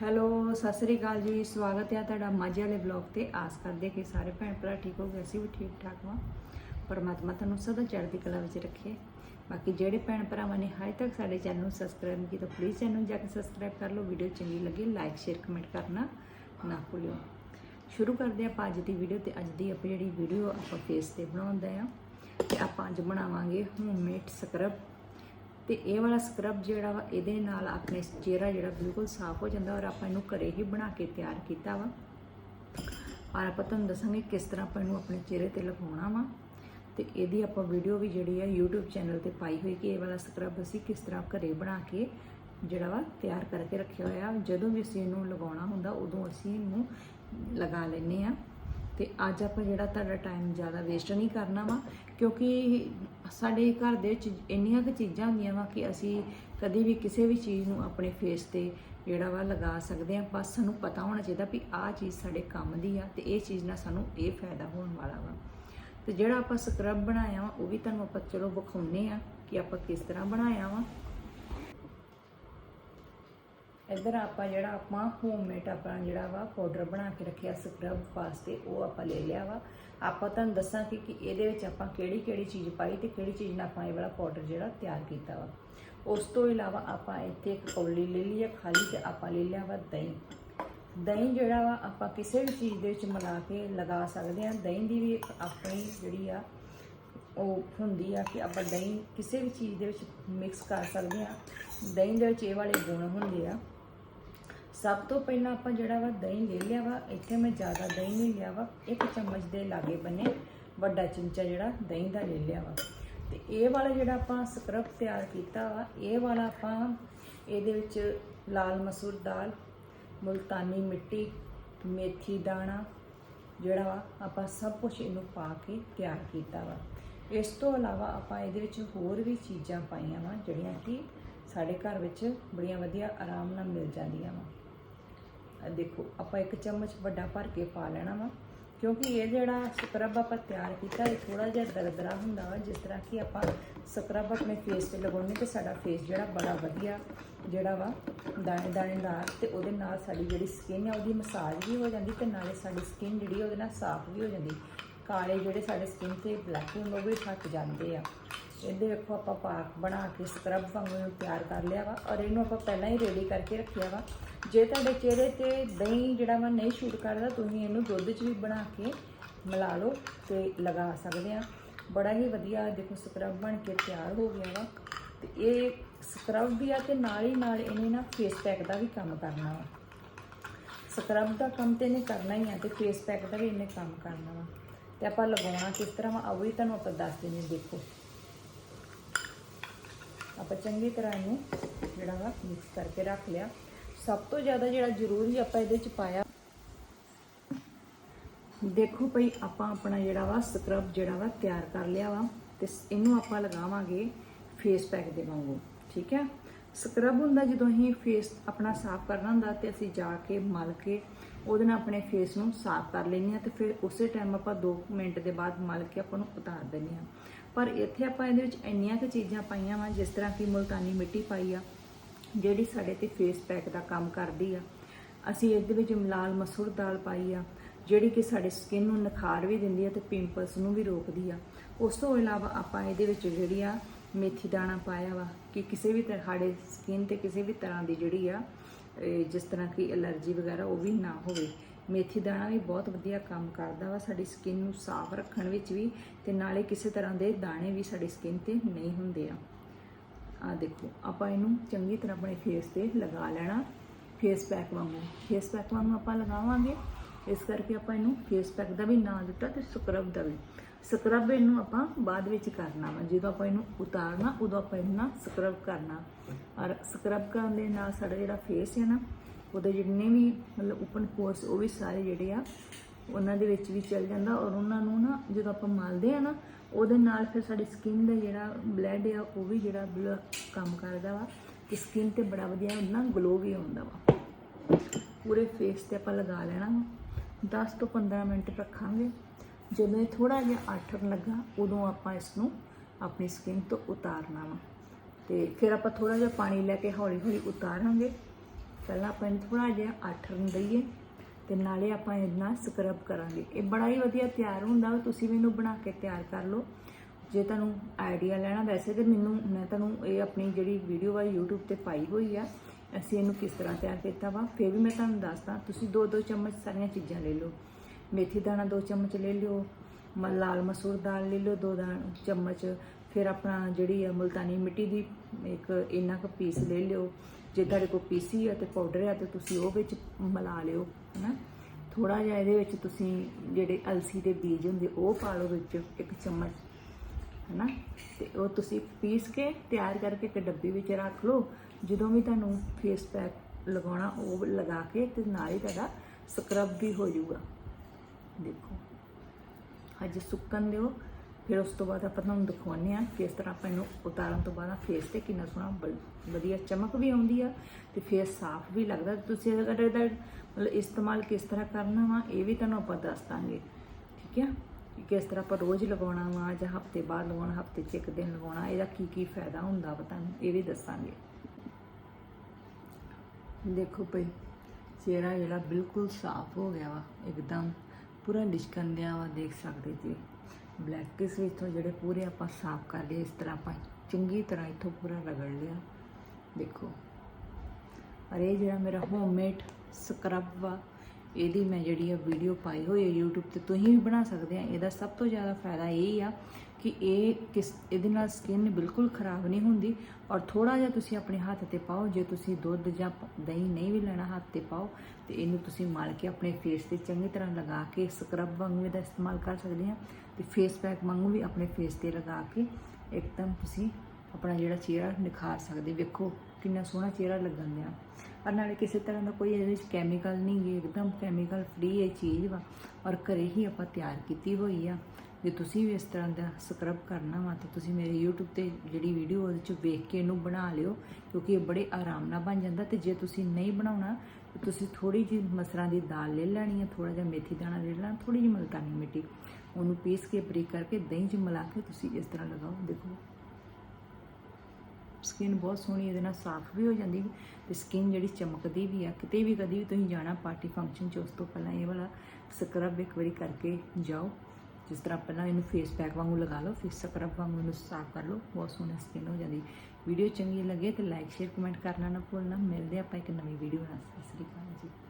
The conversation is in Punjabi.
ਹੈਲੋ, ਸਤਿ ਸ੍ਰੀ ਅਕਾਲ ਜੀ। ਸਵਾਗਤ ਹੈ ਤੁਹਾਡਾ ਮਾਝੇ ਵਾਲੇ ਬਲੌਗ ਤੇ। ਆਸ ਕਰਦੇ ਕਿ ਸਾਰੇ ਭੈਣ ਭਰਾ ਠੀਕ ਹੋਗੇ ਅਸੀਂ ਵੀ ਠੀਕ ਠਾਕ ਹਾਂ ਪਰਮਾਤਮਾ ਤੁਹਾਨੂੰ ਸਦਾ ਚੜ੍ਹਦੀ ਕਲਾ ਵਿੱਚ ਰੱਖੇ। ਬਾਕੀ ਜਿਹੜੇ ਭੈਣ ਭਰਾਵਾਂ ਨੇ ਹਜੇ ਤੱਕ ਸਾਡੇ ਚੈਨਲ ਨੂੰ ਸਬਸਕ੍ਰਾਈਬ ਨਹੀਂ ਕੀਤਾ ਪਲੀਜ਼ ਚੈਨਲ ਨੂੰ ਜਾ ਕੇ ਸਬਸਕ੍ਰਾਈਬ ਕਰ ਲਓ। ਵੀਡੀਓ ਚੰਗੀ ਲੱਗੇ ਲਾਈਕ ਸ਼ੇਅਰ ਕਮੈਂਟ ਕਰਨਾ ਨਾ ਭੁੱਲਿਓ। ਸ਼ੁਰੂ ਕਰਦੇ ਆਪਾਂ ਅੱਜ ਦੀ ਵੀਡੀਓ ਤੇ। ਅੱਜ ਦੀ ਆਪਾਂ ਜਿਹੜੀ ਵੀਡੀਓ ਆਪਾਂ ਫੇਸ ਤੇ ਬਣਾਉਂਦੇ ਆ ਤੇ ਆਪਾਂ ਅੱਜ ਬਣਾਵਾਂਗੇ ਹੋਮਮੇਡ ਸਕਰਬ ਤੇ ਇਹ ਵਾਲਾ ਸਕਰਬ ਜਿਹੜਾ ਵਾ, ਇਹਦੇ ਨਾਲ ਆਪਣੇ ਚਿਹਰਾ ਜਿਹੜਾ ਬਿਲਕੁਲ ਸਾਫ਼ ਹੋ ਜਾਂਦਾ ਔਰ ਆਪਾਂ ਇਹਨੂੰ ਘਰੇ ਹੀ ਬਣਾ ਕੇ ਤਿਆਰ ਕੀਤਾ ਵਾ। ਔਰ ਆਪਾਂ ਤੁਹਾਨੂੰ ਦੱਸਾਂਗੇ ਕਿਸ ਤਰ੍ਹਾਂ ਆਪਾਂ ਇਹਨੂੰ ਆਪਣੇ ਚਿਹਰੇ ਤੇ ਲਗਾਉਣਾ ਵਾ। ਤੇ ਇਹਦੀ ਆਪਾਂ ਵੀਡੀਓ ਵੀ ਜਿਹੜੀ ਆ YouTube ਚੈਨਲ ਤੇ ਪਾਈ ਹੋਈ ਕਿ ਇਹ ਵਾਲਾ ਸਕਰਬ ਅਸੀਂ ਕਿਸ ਤਰ੍ਹਾਂ ਘਰੇ ਬਣਾ ਕੇ ਜਿਹੜਾ ਵਾ ਤਿਆਰ ਕਰਕੇ ਰੱਖਿਆ ਹੋਇਆ। ਜਦੋਂ ਵੀ ਅਸੀਂ ਇਹਨੂੰ ਲਗਾਉਣਾ ਹੁੰਦਾ, ਉਦੋਂ ਅਸੀਂ ਇਹਨੂੰ ਲਗਾ ਲੈਨੇ ਆ ਤੇ ਅੱਜ ਆਪਾਂ ਜਿਹੜਾ ਤੁਹਾਡਾ ਟਾਈਮ ਜ਼ਿਆਦਾ ਵੇਸਟ ਨਹੀਂ ਕਰਨਾ ਵਾ, ਕਿਉਂਕਿ ਸਾਡੇ ਘਰ ਦੇ ਵਿੱਚ ਇੰਨੀਆਂ ਕੁ ਚੀਜ਼ਾਂ ਹੁੰਦੀਆਂ ਵਾ ਕਿ ਅਸੀਂ ਕਦੇ ਵੀ ਕਿਸੇ ਵੀ ਚੀਜ਼ ਨੂੰ ਆਪਣੇ ਫੇਸ ਤੇ ਜਿਹੜਾ ਵਾ ਲਗਾ ਸਕਦੇ ਆ ਬਸ ਸਾਨੂੰ ਪਤਾ ਹੋਣਾ ਚਾਹੀਦਾ ਵੀ ਆਹ ਚੀਜ਼ ਸਾਡੇ ਕੰਮ ਦੀ ਆ ਤੇ ਇਹ ਚੀਜ਼ ਨਾਲ ਸਾਨੂੰ ਇਹ ਫਾਇਦਾ ਹੋਣ ਵਾਲਾ ਵਾ। ਤੇ ਜਿਹੜਾ ਆਪਾਂ ਸਕਰਬ ਬਣਾਇਆ ਵਾ, ਉਹ ਵੀ ਤੁਹਾਨੂੰ ਆਪਾਂ ਚਲੋ ਵਿਖਾਉਨੇ ਆ ਕਿ ਆਪਾਂ ਕਿਸ ਤਰ੍ਹਾਂ ਬਣਾਇਆ ਵਾ। ਇੱਧਰ ਆਪਾਂ ਜਿਹੜਾ ਆਪਾਂ ਹੋਮਮੇਡ ਆਪਣਾ ਜਿਹੜਾ ਵਾ ਪਾਊਡਰ ਬਣਾ ਕੇ ਰੱਖਿਆ ਸਕਰਬ ਵਾਸਤੇ, ਉਹ ਆਪਾਂ ਲੈ ਲਿਆ ਵਾ। ਆਪਾਂ ਤੁਹਾਨੂੰ ਦੱਸਾਂ ਕਿ ਕਿ ਇਹਦੇ ਵਿੱਚ ਆਪਾਂ ਕਿਹੜੀ ਕਿਹੜੀ ਚੀਜ਼ ਪਾਈ ਤੇ ਕਿਹੜੀ ਚੀਜ਼ ਨਾਲ ਆਪਾਂ ਇਹ ਵਾਲਾ ਪਾਊਡਰ ਜਿਹੜਾ ਤਿਆਰ ਕੀਤਾ ਵਾ। ਉਸ ਤੋਂ ਇਲਾਵਾ ਆਪਾਂ ਇੱਥੇ ਇੱਕ ਕੌਲੀ ਲੈ ਲਈ ਹੈ ਖਾਲੀ ਤੇ ਆਪਾਂ ਲੈ ਲਿਆ ਵਾ ਦਹੀਂ। ਦਹੀਂ ਜਿਹੜਾ ਵਾ ਆਪਾਂ ਕਿਸੇ ਵੀ ਚੀਜ਼ ਦੇ ਵਿੱਚ ਮਿਲਾ ਕੇ ਲਗਾ ਸਕਦੇ ਹਾਂ। ਦਹੀਂ ਦੀ ਵੀ ਇੱਕ ਆਪਣੀ ਜਿਹੜੀ ਆ, ਉਹ ਹੁੰਦੀ ਆ ਕਿ ਆਪਾਂ ਦਹੀਂ ਕਿਸੇ ਵੀ ਚੀਜ਼ ਦੇ ਵਿੱਚ ਮਿਕਸ ਕਰ ਸਕਦੇ ਹਾਂ। ਦਹੀਂ ਦੇ ਵਿੱਚ ਇਹ ਵਾਲੇ ਗੁਣ ਹੁੰਦੇ ਆ। ਸਭ ਤੋਂ ਪਹਿਲਾਂ ਆਪਾਂ ਜਿਹੜਾ ਵਾ ਦਹੀਂ ਲੈ ਲਿਆ ਵਾ, ਇੱਥੇ ਮੈਂ ਜ਼ਿਆਦਾ ਦਹੀਂ ਨਹੀਂ ਲਿਆ ਵਾ, ਇੱਕ ਚਮਚ ਦੇ ਲਾਗੇ ਬੰਨੇ ਵੱਡਾ ਚਮਚਾ ਜਿਹੜਾ ਦਹੀਂ ਦਾ ਲੈ ਲਿਆ ਵਾ। ਤੇ ਇਹ ਵਾਲਾ ਜਿਹੜਾ ਆਪਾਂ ਸਕਰਬ ਤਿਆਰ ਕੀਤਾ ਵਾ, ਇਹ ਵਾਲਾ ਆਪਾਂ ਇਹਦੇ ਵਿੱਚ ਲਾਲ ਮਸੂਰ ਦਾਲ, ਮੁਲਤਾਨੀ ਮਿੱਟੀ, ਮੇਥੀ ਦਾਣਾ ਜਿਹੜਾ ਵਾ ਆਪਾਂ ਸਭ ਕੁਝ ਇਹਨੂੰ ਪਾ ਕੇ ਤਿਆਰ ਕੀਤਾ ਵਾ। ਇਸ ਤੋਂ ਇਲਾਵਾ ਆਪਾਂ ਇਹਦੇ ਵਿੱਚ ਹੋਰ ਵੀ ਚੀਜ਼ਾਂ ਪਾਈਆਂ ਵਾ, ਜਿਹੜੀਆਂ ਕਿ ਸਾਡੇ ਘਰ ਵਿੱਚ ਬੜੀਆਂ ਵਧੀਆ ਆਰਾਮ ਨਾਲ ਮਿਲ ਜਾਂਦੀਆਂ ਵਾ। ਦੇਖੋ, ਆਪਾਂ ਇੱਕ ਚਮਚ ਵੱਡਾ ਭਰ ਕੇ ਪਾ ਲੈਣਾ ਵਾ, ਕਿਉਂਕਿ ਇਹ ਜਿਹੜਾ ਸਕਰਬ ਆਪਾਂ ਤਿਆਰ ਕੀਤਾ, ਇਹ ਥੋੜਾ ਜਿਹਾ ਦਰਦਰਾ ਹੁੰਦਾ ਵਾ, ਜਿਸ ਤਰ੍ਹਾਂ ਕਿ ਆਪਾਂ ਸਕਰਬ ਆਪਣੇ ਫੇਸ ਤੇ ਲਗਾਉਣੇ ਤੇ ਸਾਡਾ ਫੇਸ ਜਿਹੜਾ ਬੜਾ ਵਧੀਆ ਜਿਹੜਾ ਵਾ, ਦਾਣੇ ਦਾਣੇਦਾਰ ਤੇ ਉਹਦੇ ਨਾਲ ਸਾਡੀ ਜਿਹੜੀ ਸਕਿਨ ਆ, ਉਹਦੀ ਮਸਾਜ ਵੀ ਹੋ ਜਾਂਦੀ ਤੇ ਨਾਲੇ ਸਾਡੀ ਸਕਿਨ ਜਿਹੜੀ ਉਹਦੇ ਨਾਲ ਸਾਫ਼ ਵੀ ਹੋ ਜਾਂਦੀ। ਕਾਲੇ ਜਿਹੜੇ ਸਾਡੇ ਸਕਿਨ ਤੇ ਬਲੈਕ ਹੁੰਦੇ, ਉਹ ਵੀ ਹਟ ਜਾਂਦੇ ਆ। ਇਹਦੇ ਵੇਖੋ ਆਪਾਂ ਪਾਕ ਬਣਾ ਕੇ ਸਕਰਬ ਵਾਂਗੂ ਇਹਨੂੰ ਤਿਆਰ ਕਰ ਲਿਆ ਵਾ ਔਰ ਇਹਨੂੰ ਆਪਾਂ ਪਹਿਲਾਂ ਹੀ ਰੈਡੀ ਕਰਕੇ ਰੱਖਿਆ ਵਾ। ਜੇ ਤੁਹਾਡੇ ਚਿਹਰੇ ਤੇ ਦਹੀਂ ਜਿਹੜਾ ਵਾ ਨਹੀਂ ਸ਼ੂਟ ਕਰਦਾ, ਤੁਸੀਂ ਇਹਨੂੰ ਦੁੱਧ 'ਚ ਵੀ ਬਣਾ ਕੇ ਮਿਲਾ ਲਓ ਤੇ ਲਗਾ ਸਕਦੇ ਆ। ਬੜਾ ਹੀ ਵਧੀਆ ਦੇਖੋ ਸਕਰਬ ਬਣ ਕੇ ਤਿਆਰ ਹੋ ਗਿਆ ਵਾ ਤੇ ਇਹ ਸਕਰਬ ਵੀ ਆ ਤੇ ਨਾਲ ਹੀ ਨਾਲ ਇਹਨੇ ਨਾ ਫੇਸ ਪੈਕ ਦਾ ਵੀ ਕੰਮ ਕਰਨਾ ਵਾ। ਸਕਰਬ ਦਾ ਕੰਮ ਤੇ ਇਹਨੇ ਕਰਨਾ ਹੀ ਆ ਤੇ ਫੇਸ ਪੈਕ ਦਾ ਵੀ ਇਹਨੇ ਕੰਮ ਕਰਨਾ ਵਾ। ਤੇ ਆਪਾਂ ਲਗਾਉਣਾ ਕਿਸ ਤਰ੍ਹਾਂ ਵਾ ਉਹ ਵੀ ਤੁਹਾਨੂੰ ਆਪਾਂ ਦੱਸ ਦਿੰਦੇ ਦੇਖੋ। ਆਪਾਂ ਚੰਗੀ ਤਰ੍ਹਾਂ ਇਹਨੂੰ ਜਿਹੜਾ ਵਾ ਮਿਕਸ ਕਰਕੇ ਰੱਖ ਲਿਆ। ਸਭ ਤੋਂ ਜ਼ਿਆਦਾ ਜਿਹੜਾ ਜ਼ਰੂਰੀ ਆਪਾਂ ਇਹਦੇ ਚ ਪਾਇਆ। ਦੇਖੋ ਭਈ ਆਪਾਂ ਆਪਣਾ ਜਿਹੜਾ ਵਾ ਸਕਰਬ ਜਿਹੜਾ ਵਾ ਤਿਆਰ ਕਰ ਲਿਆ ਵਾ ਤੇ ਇਹਨੂੰ ਆਪਾਂ ਲਗਾਵਾਂਗੇ ਫੇਸ ਪੈਕ ਦੇ ਵਾਂਗੂ, ਠੀਕ ਹੈ? ਸਕਰਬ ਹੁੰਦਾ ਜਦੋਂ ਅਸੀਂ ਫੇਸ ਆਪਣਾ ਸਾਫ਼ ਕਰਨਾ ਹੁੰਦਾ ਤੇ ਅਸੀਂ ਜਾ ਕੇ ਮਲ ਕੇ ਉਹਦੇ ਨਾਲ ਆਪਣੇ ਫੇਸ ਨੂੰ ਸਾਫ਼ ਕਰ ਲੈਂਦੇ ਆ ਤੇ ਫਿਰ ਉਸੇ ਟਾਈਮ ਆਪਾਂ 2 ਮਿੰਟ ਦੇ ਬਾਅਦ ਮਲ ਕੇ ਆਪਾਂ ਨੂੰ ਉਤਾਰ ਦਿੰਦੇ ਆ ਪਰ ਇੱਥੇ ਆਪਾਂ ਇਹਦੇ ਵਿੱਚ ਇੰਨੀਆਂ ਕੁ ਚੀਜ਼ਾਂ ਪਾਈਆਂ ਵਾ, ਜਿਸ ਤਰ੍ਹਾਂ ਕਿ ਮੁਲਤਾਨੀ ਮਿੱਟੀ ਪਾਈ ਆ, ਜਿਹੜੀ ਸਾਡੇ ਤੇ ਫੇਸ ਪੈਕ ਦਾ ਕੰਮ ਕਰਦੀ ਆ। ਅਸੀਂ ਇਹਦੇ ਵਿੱਚ ਲਾਲ ਮਸੂਰ ਦਾਲ ਪਾਈ ਆ, ਜਿਹੜੀ ਕਿ ਸਾਡੇ ਸਕਿਨ ਨੂੰ ਨਿਖਾਰ ਵੀ ਦਿੰਦੀ ਆ ਤੇ ਪਿੰਪਲਸ ਨੂੰ ਵੀ ਰੋਕਦੀ ਆ। ਉਸ ਤੋਂ ਇਲਾਵਾ ਆਪਾਂ ਇਹਦੇ ਵਿੱਚ ਜਿਹੜੀ ਆ ਮੇਥੀ ਦਾਣਾ ਪਾਇਆ ਵਾ, ਕਿ ਕਿਸੇ ਵੀ ਤਰ੍ਹਾਂ, ਸਾਡੇ ਸਕਿਨ ਤੇ ਕਿਸੇ ਵੀ ਤਰ੍ਹਾਂ ਦੀ ਜਿਹੜੀ ਆ ਜਿਸ ਤਰ੍ਹਾਂ ਕਿ ਐਲਰਜੀ ਵਗੈਰਾ, ਉਹ ਵੀ ਨਾ ਹੋਵੇ। ਮੇਥੀ ਦਾਣਾ ਵੀ ਬਹੁਤ ਵਧੀਆ ਕੰਮ ਕਰਦਾ ਵਾ, ਸਾਡੀ ਸਕਿਨ ਨੂੰ ਸਾਫ਼ ਰੱਖਣ ਵਿੱਚ ਵੀ ਤੇ ਨਾਲੇ ਕਿਸੇ ਤਰ੍ਹਾਂ ਦੇ ਦਾਣੇ ਵੀ ਸਾਡੀ ਸਕਿਨ ਤੇ ਨਹੀਂ ਹੁੰਦੇ ਆ। ਆ ਦੇਖੋ, ਆਪਾਂ ਇਹਨੂੰ ਚੰਗੀ ਤਰ੍ਹਾਂ ਆਪਣੇ ਫੇਸ ਤੇ ਲਗਾ ਲੈਣਾ ਫੇਸ ਪੈਕ ਵਾਂਗੂ। ਫੇਸ ਪੈਕ ਵਾਂਗੂ ਆਪਾਂ ਲਗਾਵਾਂਗੇ, ਇਸ ਕਰਕੇ ਆਪਾਂ ਇਹਨੂੰ ਫੇਸ ਪੈਕ ਦਾ ਵੀ ਨਾਂ ਦਿੱਤਾ ਤੇ ਸਕਰਬ ਦਾ ਵੀ। ਸਕਰਬ ਇਹਨੂੰ ਆਪਾਂ ਬਾਅਦ ਵਿੱਚ ਕਰਨਾ ਵਾ, ਜਦੋਂ ਆਪਾਂ ਇਹਨੂੰ ਉਤਾਰਨਾ, ਉਦੋਂ ਆਪਾਂ ਇਹਨਾਂ ਸਕਰਬ ਕਰਨਾ। ਔਰ ਸਕਰਬ ਕਰਨ ਦੇ ਨਾਲ ਸਾਡਾ ਜਿਹੜਾ ਫੇਸ ਹੈ ਨਾ ਉਹਦੇ ਜਿੰਨੇ ਵੀ ਮਤਲਬ ਓਪਨ ਕੋਰਸ ਉਹ ਵੀ ਸਾਰੇ ਜਿਹੜੇ ਆ, ਉਹਨਾਂ ਦੇ ਵਿੱਚ ਵੀ ਚੱਲ ਜਾਂਦਾ ਔਰ ਉਹਨਾਂ ਨੂੰ ਨਾ ਜਦੋਂ ਆਪਾਂ ਮਲਦੇ ਆ ਨਾ, ਉਹਦੇ ਨਾਲ ਫਿਰ ਸਾਡੀ ਸਕਿਨ ਦਾ ਜਿਹੜਾ ਬਲੱਡ ਆ, ਉਹ ਵੀ ਜਿਹੜਾ ਬਲ ਕੰਮ ਕਰਦਾ ਵਾ ਤੇ ਸਕਿਨ ਤੇ ਬੜਾ ਵਧੀਆ ਨਾ ਗਲੋ ਵੀ ਆਉਂਦਾ ਵਾ। ਪੂਰੇ ਫੇਸ ਤੇ ਆਪਾਂ ਲਗਾ ਲੈਣਾ ਵਾ। 10 ਤੋਂ 15 ਮਿੰਟ ਰੱਖਾਂਗੇ। ਜਦੋਂ ਇਹ ਥੋੜਾ ਜਿਹਾ ਆਠਰ ਲੱਗਾ, ਉਦੋਂ ਆਪਾਂ ਇਸ ਨੂੰ ਆਪਣੀ ਸਕਿਨ ਤੋਂ ਉਤਾਰਨਾ ਵਾ। ਤੇ ਫਿਰ ਆਪਾਂ ਥੋੜਾ ਜਿਹਾ ਪਾਣੀ ਲੈ ਕੇ ਹੌਲੀ ਹੌਲੀ ਉਤਾਰਾਂਗੇ। ਪਹਿਲਾਂ ਆਪਾਂ ਇਹਨੂੰ ਥੋੜਾ ਜਿਹਾ ਆਠਰਨ ਦਈਏ ਤੇ ਨਾਲੇ ਆਪਾਂ ਇਹਨਾਂ ਸਕਰਬ ਕਰਾਂਗੇ। ਇਹ ਬੜਾ ਹੀ ਵਧੀਆ ਤਿਆਰ ਹੁੰਦਾ ਵਾ, ਤੁਸੀਂ ਵੀ ਇਹਨੂੰ ਬਣਾ ਕੇ ਤਿਆਰ ਕਰ ਲਓ। ਜੇ ਤੁਹਾਨੂੰ ਆਈਡੀਆ ਲੈਣਾ ਵੈਸੇ ਤੇ ਮੈਨੂੰ ਮੈਂ ਤੁਹਾਨੂੰ ਇਹ ਆਪਣੀ ਜਿਹੜੀ ਵੀਡੀਓ ਵਾ YouTube ਤੇ ਪਾਈ ਹੋਈ ਆ ਅਸੀਂ ਇਹਨੂੰ ਕਿਸ ਤਰ੍ਹਾਂ ਤਿਆਰ ਕੀਤਾ ਵਾ ਫਿਰ ਵੀ ਮੈਂ ਤੁਹਾਨੂੰ ਦੱਸਦਾ ਤੁਸੀਂ ਦੋ ਦੋ ਚਮਚ ਸਾਰੀਆਂ ਚੀਜ਼ਾਂ ਲੈ ਲਓ। ਮੇਥੀ ਦਾਣਾ ਦੋ ਚਮਚ ਲੈ ਲਿਓ ਮ- ਲਾਲ ਮਸੂਰ ਦਾਲ ਲੈ ਲਿਓ ਦੋ ਦਾਣ ਚਮਚ ਫਿਰ ਆਪਣਾ ਜਿਹੜੀ ਆ ਮੁਲਤਾਨੀ ਮਿੱਟੀ ਦੀ ਇੱਕ ਇੰਨਾ ਕੁ ਪੀਸ ਲੈ ਲਿਓ। ਜੇ ਤੁਹਾਡੇ ਕੋਲ ਪੀਸੀ ਆ ਤੇ ਪਾਊਡਰ ਆ ਤੇ ਤੁਸੀਂ ਉਹ ਵਿੱਚ ਮਿਲਾ ਲਿਓ, ਹਨਾ? ਥੋੜਾ ਜਿਹਾ ਇਹਦੇ ਵਿੱਚ ਤੁਸੀਂ ਜਿਹੜੇ ਅਲਸੀ ਦੇ ਬੀਜ ਹੁੰਦੇ, ਉਹ ਪਾ ਲਓ ਵਿੱਚ ਇੱਕ ਚਮਚ, ਹਨਾ? ਤੇ ਉਹ ਤੁਸੀਂ ਪੀਸ ਕੇ ਤਿਆਰ ਕਰਕੇ ਇੱਕ ਡੱਬੀ ਵਿੱਚ ਰੱਖ ਲਓ। ਜਦੋਂ ਵੀ ਤੁਹਾਨੂੰ ਫੇਸ ਪੈਕ ਲਗਾਉਣਾ, ਉਹ ਲਗਾ ਕੇ ਤੇ ਨਾਲ ਹੀ ਤੁਹਾਡਾ ਸਕਰਬ ਵੀ ਹੋ ਜਾਊਗਾ। ਦੇਖੋ, ਅੱਜ ਸੁੱਕਣ ਦਿਓ। ਫਿਰ ਉਸ ਤੋਂ ਬਾਅਦ ਆਪਾਂ ਤੁਹਾਨੂੰ ਦਿਖਾਉਂਦੇ ਆ ਕਿਸ ਤਰ੍ਹਾਂ ਆਪਾਂ ਇਹਨੂੰ ਉਤਾਰਨ ਤੋਂ ਬਾਅਦ ਫੇਸ ਤੇ ਕਿੰਨਾ ਸੋਹਣਾ ਬ- ਵਧੀਆ ਚਮਕ ਵੀ ਆਉਂਦੀ ਆ ਤੇ ਫੇਸ ਸਾਫ਼ ਵੀ ਲੱਗਦਾ। ਤੁਸੀਂ ਅਗਰ ਇਹਦਾ ਮਤਲਬ ਇਸਤੇਮਾਲ ਕਿਸ ਤਰ੍ਹਾਂ ਕਰਨਾ ਵਾ, ਇਹ ਵੀ ਤੁਹਾਨੂੰ ਆਪਾਂ ਦੱਸ ਦਾਂਗੇ। ਠੀਕ ਹੈ ਕਿਸ ਤਰ੍ਹਾਂ ਆਪਾਂ ਰੋਜ਼ ਲਗਾਉਣਾ ਵਾ ਜਾਂ ਹਫ਼ਤੇ ਬਾਅਦ ਲਗਾਉਣਾ, ਹਫ਼ਤੇ 'ਚ ਇੱਕ ਦਿਨ ਲਗਾਉਣਾ, ਇਹਦਾ ਕੀ ਕੀ ਫਾਇਦਾ ਹੁੰਦਾ ਵਾ ਤੁਹਾਨੂੰ, ਇਹ ਵੀ ਦੱਸਾਂਗੇ। ਦੇਖੋ ਭਈ, ਚਿਹਰਾ ਜਿਹੜਾ ਬਿਲਕੁਲ ਸਾਫ਼ ਹੋ ਗਿਆ ਵਾ, ਇੱਕਦਮ ਪੂਰਾ ਲਿਸ਼ਕਣ ਡਿਆ ਵਾ, ਦੇਖ ਸਕਦੇ ਜੀ। ਬਲੈਕ ਕਿਸ ਵਿੱਚੋਂ ਜਿਹੜੇ ਪੂਰੇ ਆਪਾਂ ਸਾਫ਼ ਕਰ ਲਏ, ਇਸ ਤਰ੍ਹਾਂ ਆਪਾਂ ਚੰਗੀ ਤਰ੍ਹਾਂ ਇੱਥੋਂ ਪੂਰਾ ਰਗੜ ਲਿਆ। ਦੇਖੋ। ਔਰ ਇਹ ਜਿਹੜਾ ਮੇਰਾ ਹੋਮਮੇਡ ਸਕਰਬ ਵਾ ਇਹਦੀ ਮੈਂ ਜਿਹੜੀ ਆ ਵੀਡੀਓ ਪਾਈ ਹੋਈ ਹੈ YouTube ਤੇ, ਤੁਸੀਂ ਵੀ ਬਣਾ ਸਕਦੇ ਆ। ਇਹਦਾ ਸਭ ਤੋਂ ਜ਼ਿਆਦਾ ਫਾਇਦਾ ਇਹ ਆ ਕਿ ਇਹ ਕਿਸ, ਇਹਦੇ ਨਾਲ ਸਕਿਨ ਬਿਲਕੁਲ ਖਰਾਬ ਨਹੀਂ ਹੁੰਦੀ ਔਰ ਥੋੜਾ ਜਿਹਾ ਤੁਸੀਂ ਆਪਣੇ ਹੱਥ ਤੇ ਪਾਓ। ਜੇ ਤੁਸੀਂ ਦੁੱਧ ਜਾਂ ਦਹੀਂ ਨਹੀਂ ਵੀ ਲੈਣਾ ਹੱਥ ਤੇ ਪਾਓ, ਤੇ ਇਹਨੂੰ ਤੁਸੀਂ ਮਲ ਕੇ ਆਪਣੇ ਫੇਸ ਤੇ ਚੰਗੀ ਤਰ੍ਹਾਂ ਲਗਾ ਕੇ ਸਕਰਬ ਵਾਂਗੂ ਇਹਦਾ ਇਸਤੇਮਾਲ ਕਰ ਸਕਦੇ ਆ। ਤੇ ਫੇਸ ਪੈਕ ਵਾਂਗੂ ਵੀ ਆਪਣੇ ਫੇਸ ਤੇ ਲਗਾ ਕੇ ਇੱਕਦਮ ਤੁਸੀਂ ਆਪਣਾ ਜਿਹੜਾ ਚਿਹਰਾ ਨਿਖਾਰ ਸਕਦੇ, ਵੇਖੋ ਕਿੰਨਾ ਸੋਹਣਾ ਚਿਹਰਾ ਲੱਗਣ ਦਿਆ। ਔਰ ਨਾਲੇ ਕਿਸੇ ਤਰ੍ਹਾਂ ਦਾ ਕੋਈ ਇਹਦੇ ਵਿੱਚ ਕੈਮੀਕਲ ਨਹੀਂ ਗੇ, ਇੱਕਦਮ ਕੈਮੀਕਲ ਫ੍ਰੀ ਇਹ ਚੀਜ਼ ਵਾ। ਔਰ ਘਰੇ ਹੀ ਆਪਾਂ ਤਿਆਰ ਕੀਤੀ ਹੋਈ ਆ। ਜੇ ਤੁਸੀਂ ਵੀ ਇਸ ਤਰ੍ਹਾਂ ਦਾ ਸਕਰਬ ਕਰਨਾ ਵਾ, ਤਾਂ ਤੁਸੀਂ ਮੇਰੇ YouTube ਤੇ ਜਿਹੜੀ ਵੀਡੀਓ ਉਹਦੇ ਚ ਵੇਖ ਕੇ ਇਹਨੂੰ ਬਣਾ ਲਿਓ, ਕਿਉਂਕਿ ਇਹ ਬੜੇ ਆਰਾਮ ਨਾਲ ਬਣ ਜਾਂਦਾ। ਤੇ ਜੇ ਤੁਸੀਂ ਨਹੀਂ ਬਣਾਉਣਾ, ਤਾਂ ਤੁਸੀਂ ਥੋੜੀ ਜਿਹੀ ਮਸਰਾਂ ਦੀ ਦਾਲ ਲੈ ਲੈਣੀ ਹੈ ਥੋੜਾ ਜਿਹਾ ਮੇਥੀ ਦਾਣਾ ਲੈ ਲੈਣਾ ਥੋੜੀ ਜਿਹੀ ਮਲਤਾਨੀ ਮਿੱਟੀ। ਉਹਨੂੰ ਪੀਸ ਕੇ ਬਰੀਕ ਕਰਕੇ ਦਹੀਂ 'ਚ ਮਿਲਾ ਕੇ ਤੁਸੀਂ ਇਸ ਤਰ੍ਹਾਂ ਲਗਾਓ, ਦੇਖੋ। ਸਕਿਨ ਬਹੁਤ ਸੋਹਣੀ ਇਹਦੇ ਨਾਲ ਸਾਫ਼ ਵੀ ਹੋ ਜਾਂਦੀ ਹੈ ਤੇ ਸਕਿਨ ਜਿਹੜੀ ਚਮਕਦੀ ਵੀ ਆ, ਕਿਤੇ ਵੀ ਕਦੀ ਵੀ ਤੁਸੀਂ ਜਾਣਾ ਪਾਰਟੀ ਫੰਕਸ਼ਨ 'ਚ, ਉਸ ਤੋਂ ਪਹਿਲਾਂ ਇਹ ਵਾਲਾ ਸਕਰਬ ਇੱਕ ਵਾਰੀ ਕਰਕੇ ਜਾਓ। ਜਿਸ ਤਰ੍ਹਾਂ ਪਹਿਲਾਂ ਇਹਨੂੰ ਫੇਸ ਪੈਕ ਵਾਂਗੂ ਲਗਾ ਲਓ, ਫਿਰ ਸਕਰਬ ਵਾਂਗੂ ਇਹਨੂੰ ਸਾਫ਼ ਕਰ ਲਓ, ਬਹੁਤ ਸੋਹਣੀ ਸਕਿਨ ਹੋ ਜਾਂਦੀ। ਵੀਡੀਓ ਚੰਗੀ ਲੱਗੇ ਤੇ ਲਾਈਕ ਸ਼ੇਅਰ ਕਮੈਂਟ ਕਰਨਾ ਨਾ ਭੁੱਲਣਾ। ਮਿਲਦੇ ਆਪਾਂ ਇੱਕ ਨਵੀਂ ਵੀਡੀਓ ਨਾਲ। ਸਤਿ ਸ੍ਰੀ ਅਕਾਲ ਜੀ।